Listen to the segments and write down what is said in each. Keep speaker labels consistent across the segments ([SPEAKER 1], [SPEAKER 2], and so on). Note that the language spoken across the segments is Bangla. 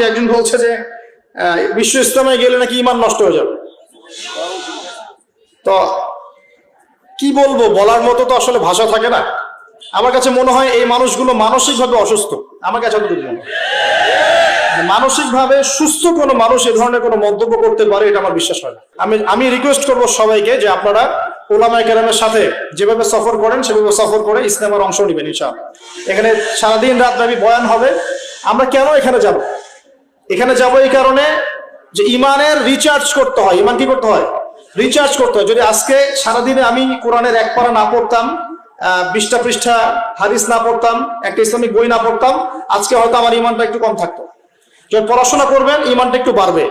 [SPEAKER 1] যে একজন বলছে যে বিশ্ব ইসলামে গেলে নাকি ইমান নষ্ট হয়ে যাবে। তো কি বলব, বলার মতো তো আসলে ভাষা থাকে না। আমার কাছে মনে হয় এই মানুষগুলো মানসিকভাবে অসুস্থ। আমার কাছে অতটুকু মনে। মানসিকভাবে সুস্থ কোনো মানুষ এ ধরনের কোনো মন্তব্য করতে পারে, এটা আমার বিশ্বাস হয় না। আমি আমি রিকোয়েস্ট করব সবাইকে যে আপনারা ওলামায় কেরামের সাথে যেভাবে সফর করেন, সেভাবে সফর করে ইসলামের অংশ নেবেন, ইনশাআল্লাহ। এখানে সারাদিন রাত ব্যাপী বয়ান হবে। আমরা কেন এখানে যাব? এখানে যাব এই কারণে যে ইমানের রিচার্জ করতে হয়। ইমান কি করতে হয়? রিচার্জ করতে হয়। যদি আজকে সারাদিনে আমি কোরআনের এক পারা না পড়তাম বিশটা পৃষ্ঠা হাদিস না পড়তাম, একটা ইসলামিক বই না পড়তাম, আজকে হয়তো আমার ইমানটা একটু কম থাকতো। যখন পড়াশোনা করবেন, ইমানটা একটু বাড়বে।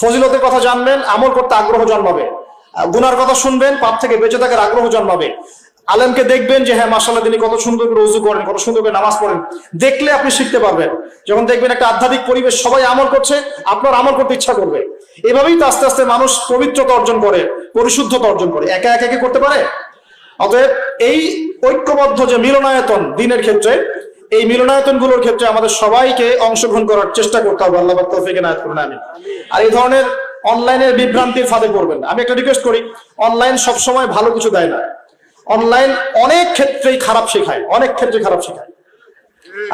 [SPEAKER 1] ফজিলতের কথা জানবেন, আমল করতে আগ্রহ জন্মাবে। গুনার কথা শুনবেন, পাপ থেকে বেঁচে থাকার আগ্রহ জন্মাবে। আলেমকে দেখবেন যে হ্যাঁ মাসাল্লাহ তিনি কত সুন্দর করে উজু করেন, কত সুন্দর করে নামাজ পড়েন। দেখলে আপনি শিখতে পারবেন। যখন দেখবেন একটা আধ্যাত্মিক পরিবেশ সবাই আমল করছে, আপনার আমল করতে ইচ্ছা করবে। এভাবেই তো আস্তে আস্তে মানুষ পবিত্রতা অর্জন করে, পরিশুদ্ধতা অর্জন করে। একা একা কি করতে পারে? অতএব এই ঐক্যবদ্ধ যে মিলনায়তন দিনের ক্ষেত্রে, এই মিলনায়তনগুলোর ক্ষেত্রে আমাদের সবাইকে অংশগ্রহণ করার চেষ্টা করতে হবে। আল্লাহ তৌফিকে নায়ত করুন আমি আর এই ধরনের অনলাইনের বিভ্রান্তির ফাঁদে পড়বেন আমি একটা রিকোয়েস্ট করি, অনলাইন সবসময় ভালো কিছু দেয় না। অনলাইন অনেক ক্ষেত্রেই খারাপ শেখায়, অনেক ক্ষেত্রে খারাপ শেখায়।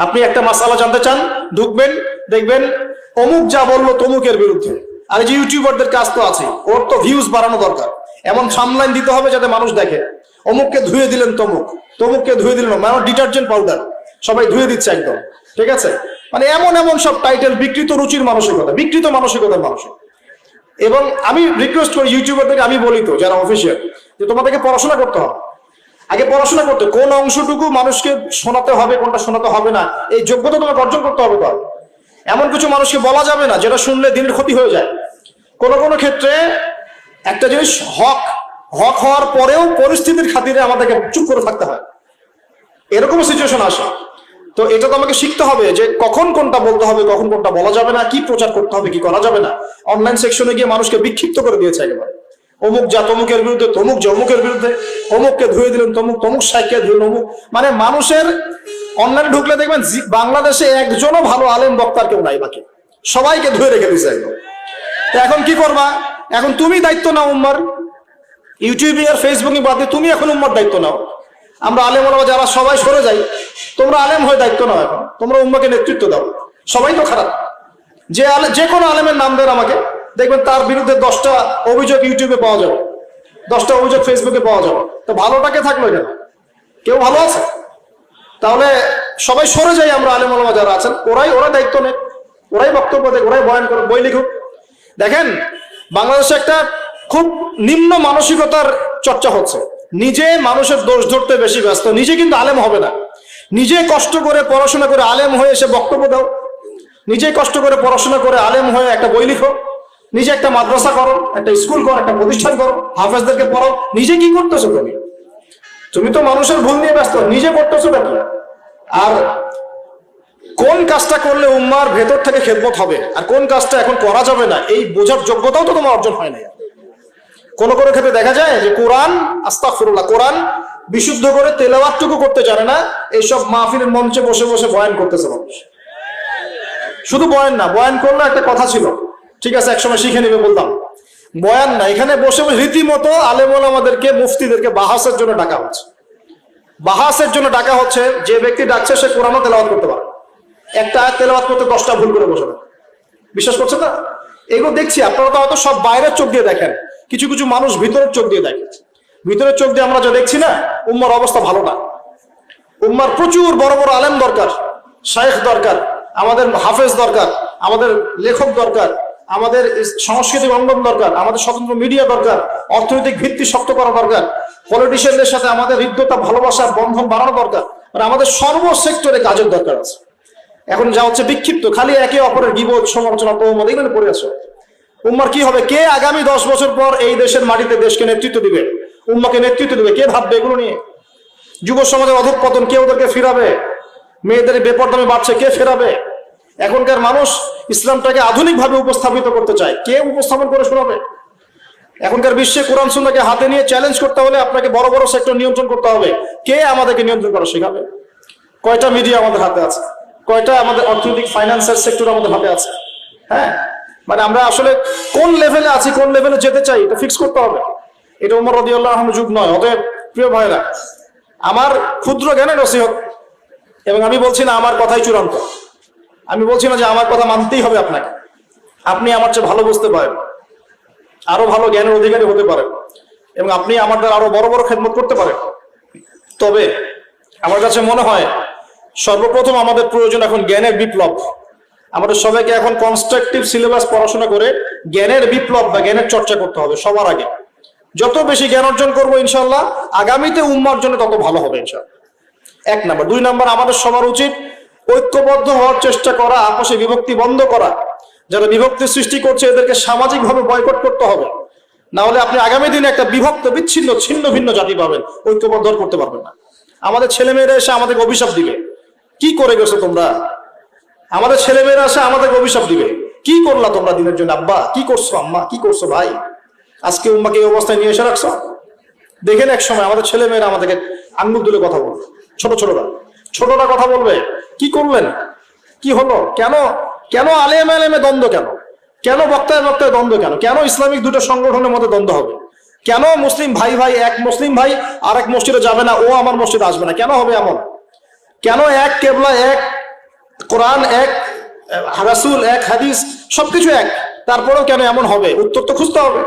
[SPEAKER 1] আপনি একটা মাসালা জানতে চান, ঢুকবেন, দেখবেন অমুক যা বলল তমুকের বিরুদ্ধে। আর যে ইউটিউবারদের কাজ তো আছে, ওর তো ভিউজ বাড়ানো দরকার। এমন সামলাইন দিতে হবে যাতে মানুষ দেখে। অমুককে ধুয়ে দিলেন তমুক, তমুককে ধুয়ে দিলেন মানে ডিটারজেন্ট পাউডার সবাই ধুয়ে দিচ্ছে একদম, ঠিক আছে? মানে এমন এমন সব টাইটেল বিকৃত রুচির মানসিকতা, বিকৃত মানসিকতার মানুষ। এবং আমি রিকোয়েস্ট করি ইউটিউবারদেরকে আমি বলি তো, যারা অফিসিয়াল যে তোমাদেরকে পড়াশোনা করতে হবে। আগে পড়াশোনা করতে, কোন অংশটুকু মানুষকে শোনাতে হবে, কোনটা শোনাতে হবে না, এই যোগ্যতা তোমাকে অর্জন করতে হবে তো। এমন কিছু মানুষকে বলা যাবে না, যেটা শুনলে দিনের ক্ষতি হয়ে যায়। কোন কোন ক্ষেত্রে একটা জিনিস হক হক হওয়ার পরেও পরিস্থিতির খাতিরে আমাদেরকে চুপ করে থাকতে হয়। এরকম সিচুয়েশন আসে। তো এটা তো আমাকে শিখতে হবে যে কখন কোনটা বলতে হবে, কখন কোনটা বলা যাবে না, কি প্রচার করতে হবে, কি করা যাবে না। অনলাইন সেকশনে গিয়ে মানুষকে বিক্ষিপ্ত করে দিয়েছে একেবারে। অমুক যা তমুকের বিরুদ্ধে, তমুক যে অমুকের বিরুদ্ধে অমুককে ধুয়ে দিলেন, তমুক তমুক সাইকে ধুয়ে অমুক মানে মানুষের অনলাইনে ঢুকলে দেখবেন বাংলাদেশে একজনও ভালো আলেম বক্তার কেউ নাই বাকি। সবাইকে ধুয়ে রেখে দিয়েছে একদম। এখন কি করবা? এখন তুমি দায়িত্ব নাও উম্মার। ইউটিউবে আর ফেসবুকে বাদ দিয়ে তুমি এখন উম্মার দায়িত্ব নাও। আমরা আলেম ওলামা যারা, সবাই সরে যাই। তোমরা আলেম হয়ে দায়িত্ব নাও এখন। তোমরা উম্মাকে নেতৃত্ব দাও। সবাই তো খারাপ। যে আলে, যে কোনো আলেমের নাম দেন আমাকে। দেখবেন তার বিরুদ্ধে দশটা অভিযোগ ইউটিউবে পাওয়া যাবে। দশটা অভিযোগ ফেসবুকে পাওয়া যাবে। তো ভালোটাকে থাকল কেন? কেউ ভালো আছে? তাহলে সবাই সরে যাই আমরা আলেম ওলামা যারা আছেন, ওরাই, ওরা দায়িত্ব নেই ওরাই বক্তব্য দেয় ওরাই বয়ান করে বই লিখুক। দেখেন, বাংলাদেশে একটা খুব নিম্ন মানসিকতার চর্চা হচ্ছে। নিজে মানুষের দোষ ধরতে বেশি ব্যস্ত, নিজে কিন্তু আলেম হবে না। নিজে কষ্ট করে পড়াশোনা করে আলেম হয়ে এসে বক্তব্য দাও। নিজে কষ্ট করে পড়াশোনা করে আলেম হয়ে একটা বই লিখো। নিজে একটা মাদ্রাসা করো, একটা স্কুল করো, একটা প্রতিষ্ঠান করো, হাফেজদেরকে পড়াও, নিজে কি করতেছো তুমি? তুমি তো মানুষের ভুল নিয়ে ব্যস্ত, নিজে করতেছো নাকি? আর কোন কাজটা করলে উম্মার ভেতর থেকে খেদমত হবে? আর কোন কাজটা এখন করা যাবে না? এই বোঝার যোগ্যতাও তো তোমার অর্জন হয় না কোন কোন ক্ষেত্রে দেখা যায় যে কোরআন, আস্তাগফিরুল্লাহ, কোরআন বিশুদ্ধ করে তেলাওয়াতটুকু করতে জানে না, এইসব মাহফিলের মঞ্চে বসে বসে বয়ান করতেছে মানুষ। শুধু বয়ান না, বয়ান করলে একটা কথা ছিল ঠিক আছে, একসময় শিখে নেবে বলতাম বয়ান না এখানে বসে রীতিমতো আলেমল আমাদেরকে মুফতিদেরকে বাহাসের জন্য ডাকা হচ্ছে। বাহাসের জন্য ডাকা হচ্ছে, যে ব্যক্তি ডাকছে, সে কোরআনও তেলাওয়াত করতে পারে একটা তেলাওয়াত করতে দশটা ভুল করে বসে। বিশ্বাস করছে না? এগুলো দেখছি, আপনারা তো হয়তো সব বাইরের চোখ দিয়ে দেখেন। কিছু কিছু মানুষ ভিতরের চোখ দিয়ে দেখে। ভিতরের চোখ দিয়ে আমরা যা দেখছি না, উম্মার অবস্থা ভালো না। উম্মার প্রচুর বড় বড় আলেম দরকার, শায়েখ দরকার, আমাদের হাফেজ দরকার, আমাদের লেখক দরকার আমাদের সাংস্কৃতিক অঙ্গন দরকার, আমাদের স্বতন্ত্র মিডিয়া দরকার, অর্থনৈতিক ভিত্তি শক্ত করা দরকার পলিটিশিয়ানদের সাথে আমাদের হৃদ্যতা ভালোবাসার বন্ধন বাড়ানো দরকার মানে আমাদের সর্ব সেক্টরে কাজের দরকার আছে। এখন যা হচ্ছে বিক্ষিপ্ত, খালি একে অপরের বিবোধ সমালোচনা তহমত এগুলো পড়ে আসো উম্মার কি হবে? কে আগামী দশ বছর পর এই দেশের মাটিতে দেশকে নেতৃত্ব দিবে? উম্মাকে নেতৃত্ব দিবে? কে ভাববে এগুলো নিয়ে? যুব সমাজের অধঃপতন কে ওদেরকে ফিরাবে? মেয়েদের বেপরদামে বাড়ছে, কে ফেরাবে? এখনকার মানুষ ইসলামটাকে আধুনিকভাবে উপস্থাপিত করতে চায়। কে উপস্থাপন করে শোনাবে? এখনকার বিশ্বে কোরআন সুন্নাহকে হাতে নিয়ে চ্যালেঞ্জ করতে হলে আপনাকে বড় বড় সেক্টর নিয়ন্ত্রণ করতে হবে। কে আমাদেরকে নিয়ন্ত্রণ করা শেখাবে? কয়টা মিডিয়া আমাদের হাতে আছে? কয়টা আমাদের অর্থনৈতিক ফাইন্যান্সের সেক্টর আমাদের হাতে আছে? হ্যাঁ? মানে আমরা আসলে কোন লেভেলে আছি, কোন লেভেলে যেতে চাই, এটা ফিক্স করতে হবে। এটা উমর রদিউল্লাহ যুগ নয়, অতএব প্রিয় ভাইরা আমার ক্ষুদ্র জ্ঞানের নসিহত এবং আমি বলছি না আমার কথাই চূড়ান্ত। আমি বলছি না যে আমার কথা মানতেই হবে আপনাকে। আপনি আমার চেয়ে ভালো বুঝতে পারেন। আরও ভালো জ্ঞানের অধিকারী হতে পারেন। এবং আপনি আমার দ্বারা আরও বড় বড় খেদমত করতে পারেন। তবে আমার কাছে মনে হয়, সর্বপ্রথম আমাদের প্রয়োজন এখন জ্ঞানের বিপ্লব। আমাদের সবাইকে এখন কনস্ট্রাকটিভ সিলেবাস পড়াশোনা করে জ্ঞানের বিপ্লব বা জ্ঞানের চর্চা করতে হবে সবার আগে। যত বেশি জ্ঞান অর্জন করব ইনশাল্লাহ আগামীতে উম্মার জন্য তত ভালো হবে ইনশাল্লাহ এক নাম্বার। দুই নাম্বার, আমাদের সবার উচিত ঐক্যবদ্ধ হওয়ার চেষ্টা করা আপসে বিভক্তি বন্ধ করা, যারা বিভক্তি সৃষ্টি করছে, এদেরকে সামাজিকভাবে বয়কট করতে হবে। না হলে আপনি আগামী দিনে একটা বিভক্ত, বিচ্ছিন্ন, ছিন্ন, ভিন্ন জাতি পাবেন, ঐক্যবদ্ধ করতে পারবেন না। আমাদের ছেলেমেয়েরা এসে আমাদেরকে অভিশাপ দিবে। কি করে গেছো তোমরা? আমাদের ছেলেমেয়েরা এসে আমাদেরকে অভিশাপ দিবে। কি করলা তোমরা দিনের জন্য, আব্বা? কি করছ, আম্মা? কি করছ, ভাই? আজকে উম্মাকে এই অবস্থায় নিয়ে এসে রাখছো? দেখেন এক সময় আমাদের ছেলে মেয়েরা আমাদেরকে আঙ্গুল তুলে কথা বলবে। ছোট, ছোটরা। ছোটরা কথা বলবে। কি করলেন? কি হলো? কেন? কেন আলেম আলেমে দ্বন্দ্ব কেন? কেন বক্তায় বক্তায় দ্বন্দ্ব কেন? কেন ইসলামিক দুটো সংগঠনের মধ্যে দ্বন্দ্ব হবে? কেন মুসলিম ভাই ভাই এক মুসলিম ভাই আর এক মসজিদে যাবে না? ও আমার মসজিদে আসবে না। কেন হবে এমন? কেন এক কেবলা, এক কোরআন, এক রাসুল, এক হাদিস, সবকিছু এক? তারপরেও কেন এমন হবে? উত্তর তো খুঁজতে হবে।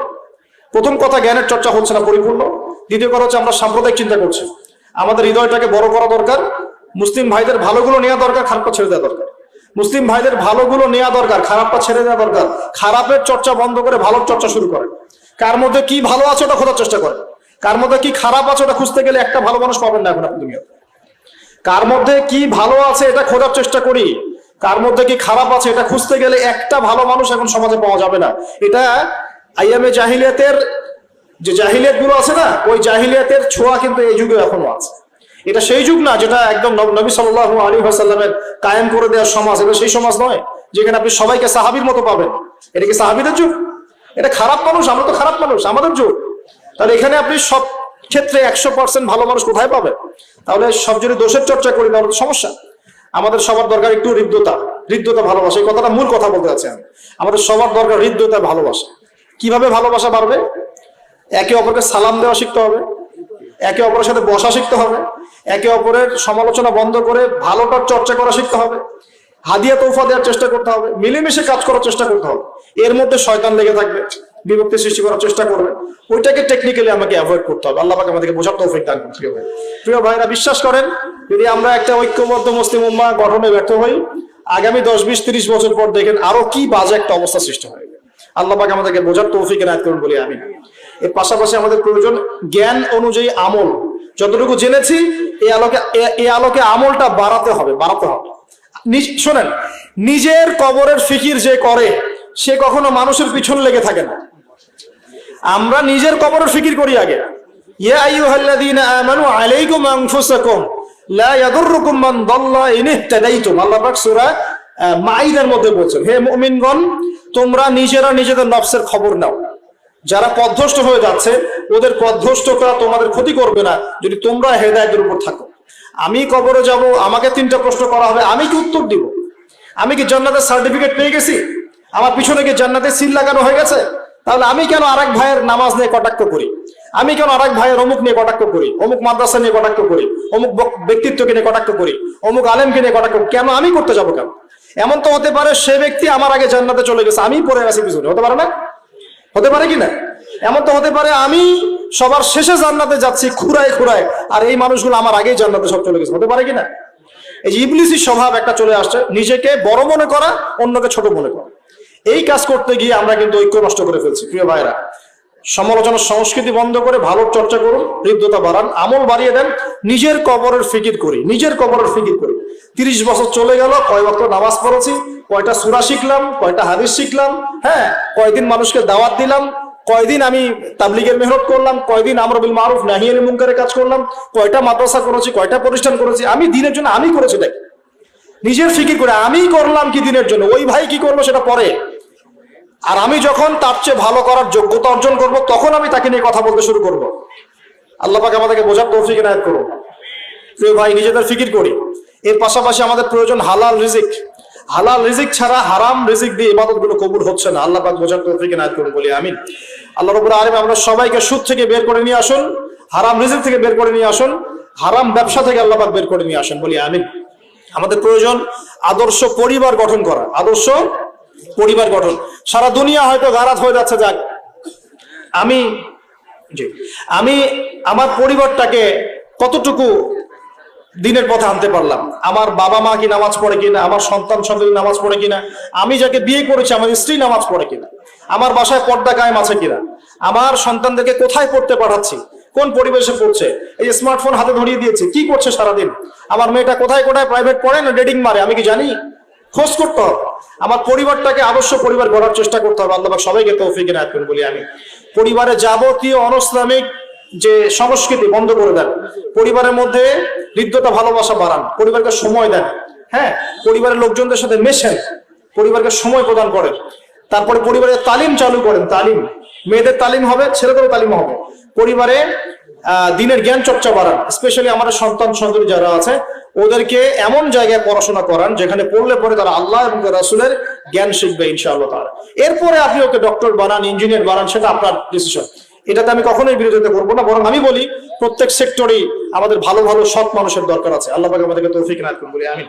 [SPEAKER 1] প্রথম কথা, জ্ঞানের চর্চা হচ্ছে না, পরিপূর্ণ। দ্বিতীয় কথা হচ্ছে, আমরা সাম্প্রদায়িক চিন্তা করছি। আমাদের হৃদয়টাকে বড় করা দরকার। মুসলিম ভাইদের ভালোগুলো নেওয়া দরকার, খারাপটা ছেড়ে দেওয়া দরকার। মুসলিম ভাইদের ভালোগুলো নেওয়া দরকার, খারাপটা ছেড়ে দেওয়া দরকার। খারাপের চর্চা বন্ধ করে ভালোর চর্চা শুরু করে। কার মধ্যে কি ভালো আছে ওটা খোঁজার চেষ্টা করে। কার মধ্যে কি খারাপ আছে ওটা খুঁজতে গেলে একটা ভালো মানুষ পাবেন না এখন আপনি দুনিয়াতে। কার মধ্যে কি ভালো আছে এটা খোঁজার চেষ্টা করি। কার মধ্যে কি খারাপ আছে এটা খুঁজতে গেলে একটা ভালো মানুষ এখন সমাজে পাওয়া যাবে না। এটা আইএমএ জাহিলিয়াতের যে জাহিলিয়াতগুলো আছে না, ওই জাহিলিয়াতের ছোঁয়া কিন্তু এই যুগে এখনও আছে। এটা সেই যুগ না যেটা একদম নব- সাল্লাহ আলী সাল্লামের কায়েম করে দেওয়ার সমাজ। এটা সেই সমাজ নয়, যেখানে আপনি সবাইকে সাহাবির মতো পাবেন। এটা কি সাহাবিদের যুগ? এটা খারাপ মানুষ, আমরা তো খারাপ মানুষ, আমাদের যুগ। তাহলে এখানে আপনি সব ক্ষেত্রে একশো পার্সেন্ট ভালো মানুষ কোথায় পাবে তাহলে সব যদি দোষের চর্চা করি, তাহলে সমস্যা। আমাদের সবার দরকার একটু হৃদ্যতা হৃদ্যতা ভালোবাসা, এই কথাটা মূল কথা বলতে আছি আমি। আমাদের সবার দরকার হৃদ্যতা, ভালোবাসা। কীভাবে ভালোবাসা বাড়বে? একে অপরকে সালাম দেওয়া শিখতে হবে। একে অপরের সাথে বসা শিখতে হবে, একে অপরের সমালোচনা বন্ধ করে ভালোটার চর্চা করা শিখতে হবে, হাদিয়া তৌফা দেওয়ার চেষ্টা করতে হবে, মিলেমিশে কাজ করার চেষ্টা করতে হবে, এর মধ্যে শয়তান লেগে থাকবে, বিভক্তি সৃষ্টি করার চেষ্টা করবে, ওইটাকে টেকনিক্যালি আমাকে অ্যাভয়েড করতে হবে, আল্লাহ পাক আমাদেরকে বোঝার তৌফিক দান করতে হবে প্রিয় ভাইরা, বিশ্বাস করেন, যদি আমরা একটা ঐক্যবদ্ধ মুসলিম উম্মা গঠনে ব্যর্থ হই, আগামী দশ, বিশ, তিরিশ বছর পর দেখেন আরও কি বাজে একটা অবস্থা সৃষ্টি হয় আল্লাহ পাক আমাদেরকে বোঝার তৌফিক এনায়ত করুন বলি আমি এর পাশাপাশি আমাদের প্রয়োজন জ্ঞান অনুযায়ী আমল। যতটুকু জেনেছি এই আলোকে এই আলোকে আমলটা বাড়াতে হবে বাড়াতে হবে। শোনেন, নিজের কবরের ফিকির যে করে, সে কখনো মানুষের পিছন লেগে থাকে না। আমরা নিজের কবরের ফিকির করি আগে। মধ্যে বলছেন, হে মুমিনগণ, তোমরা নিজেরা নিজেদের নফসের খবর নাও। যারা পথভ্রষ্ট হয়ে যাচ্ছে, ওদের পথভ্রষ্টতা তোমাদের ক্ষতি করবে না যদি তোমরা হেদায়তের উপর থাকো। আমি কবরে যাব, আমাকে তিনটা প্রশ্ন করা হবে, আমি কি উত্তর দিব? আমি কি জান্নাতের সার্টিফিকেট পেয়ে গেছি? আমার পিছনে কি জান্নাতের সিল লাগানো হয়ে গেছে? তাহলে আমি কেন আরেক ভাইয়ের নামাজ নিয়ে কটাক্ষ করি? আমি কেন আরেক ভাইয়ের অমুক নিয়ে কটাক্ষ করি? অমুক মাদ্রাসা নিয়ে কটাক্ষ করি? অমুক বক- ব্যক্তিত্বকে নিয়ে কটাক্ষ করি? অমুক আলেমকে নিয়ে কটাক্ষ কেন আমি করতে যাব কেন? এমন তো হতে পারে সে ব্যক্তি আমার আগে জান্নাতে চলে গেছে আমি পড়ে আছি পিছনে, হতে পারে না? হতে পারে কিনা এমন তো হতে পারে আমি সবার শেষে জান্নাতে যাচ্ছি, খুঁড়ায় খুঁড়ায়, আর এই মানুষগুলো আমার আগেই জান্নাতে সব চলে গেছে। হতে পারে কিনা এই যে ইবলিসি স্বভাব একটা চলে আসছে, নিজেকে বড় মনে করা, অন্যকে ছোট মনে করা। এই কাজ করতে গিয়ে আমরা কিন্তু ঐক্য নষ্ট করে ফেলছি, প্রিয় ভাইরা সমালোচনার সংস্কৃতি বন্ধ করে ভালো চর্চা করুন, হৃদ্যতা বাড়ান, আমল বাড়িয়ে দেন, নিজের কবরের ফিকির করি, নিজের কবরের ফিকির করি। তিরিশ বছর চলে গেল, কয় বক্ত নামাজ পড়েছি, কয়টা সুরা শিখলাম, কয়টা হাদিস শিখলাম হ্যাঁ কয়দিন মানুষকে দাওয়াত দিলাম, কয়দিন আমি তাবলিগের মেহনত করলাম, কয়দিন আমরবিল মারুফ নাহিয়াল মুনকারের কাজ করলাম, কয়টা মাদ্রাসা করেছি, কয়টা প্রতিষ্ঠান করেছি, আমি দিনের জন্য আমি করেছি দেখ। নিজের ফিকির করে আমি করলাম কি দিনের জন্য? ওই ভাই কি করল সেটা পরে। আর আমি যখন তার চেয়ে ভালো করার যোগ্যতা অর্জন করব, তখন আমি তাকে নিয়ে কথা বলতে শুরু করব। আল্লাহ পাক আমাদেরকে বোঝার তৌফিক এনায়ত করুন। প্রিয় ভাই, নিজেদের ফিকির করি। এর পাশাপাশি আমাদের প্রয়োজন হালাল রিজিক। হালাল রিজিক ছাড়া হারাম রিজিক দিয়ে ইবাদতগুলো কবুল হচ্ছে না। আল্লাহ পাক বোঝার তৌফিক নায়ত করুন, বলি আমিন। আল্লাহ রবুল আলম আমরা সবাইকে সুদ থেকে বের করে নিয়ে আসুন, হারাম রিজিক থেকে বের করে নিয়ে আসুন, হারাম ব্যবসা থেকে আল্লাহ পাক বের করে নিয়ে আসুন, বলি আমিন। আমাদের প্রয়োজন আদর্শ পরিবার গঠন করা। আদর্শ পরিবার গঠন। সারা দুনিয়া হয়তো গারাত হয়ে যাচ্ছে, যাক। আমি, জি, আমি আমার পরিবারটাকে কতটুকু দিনের পথে আনতে পারলাম? আমার বাবা মা কি নামাজ পড়ে কিনা? আমার সন্তান সন্ততি নামাজ পড়ে কিনা? আমি যাকে বিয়ে করেছি, আমার স্ত্রী নামাজ পড়ে কিনা? আমার বাসায় পর্দা কায়েম আছে কিনা? আমার সন্তানদেরকে কোথায় পড়তে পাঠাচ্ছি? কোন পরিবেশে পড়ছে? এই স্মার্টফোন হাতে ধরিয়ে দিয়েছে, কি করছে সারাদিন? আমার মেয়েটা কোথায় কোথায় প্রাইভেট পড়ে না ডেটিং মারে? আমি কি জানি? খোঁজ করতে হবে। আমার পরিবারটাকে আদর্শ পরিবার গড়ার চেষ্টা করতে হবে। আল্লাহ সবাইকে তৌফিক করুন বলি আমি। পরিবারে যাবতীয় অনৈসলামিক যে সংস্কৃতি বন্ধ করে দেন। পরিবারের মধ্যে হৃদ্যতা, ভালোবাসা বাড়ান। পরিবারকে সময় দেন। হ্যাঁ পরিবারের লোকজনদের সাথে মেশেন। পরিবারকে সময় প্রদান করেন। তারপরে পরিবারের তালিম চালু করেন। তালিম। মেয়েদের তালিম হবে, ছেলেদেরও তালিম হবে। পরিবারে দিনের জ্ঞান চর্চা বাড়ান স্পেশালি আমাদের সন্তান সন্ততি যারা আছে, ওদেরকে এমন জায়গায় পড়াশোনা করান যেখানে পড়লে পরে তারা আল্লাহ এবং তার রাসূলের জ্ঞান শিখবে ইনশাআল্লাহ তাআলা। এরপরে আপনি ওকে ডক্টর বানান ইঞ্জিনিয়ার বানান, সেটা আপনার ডিসিশন এটাতে আমি কখনোই বিরোধিতা করব না, বরং আমি বলি, প্রত্যেক সেক্টরেই আমাদের ভালো ভালো সৎ মানুষের দরকার আছে। আল্লাহ আমাদেরকে তৌফিক নাত বলি আমি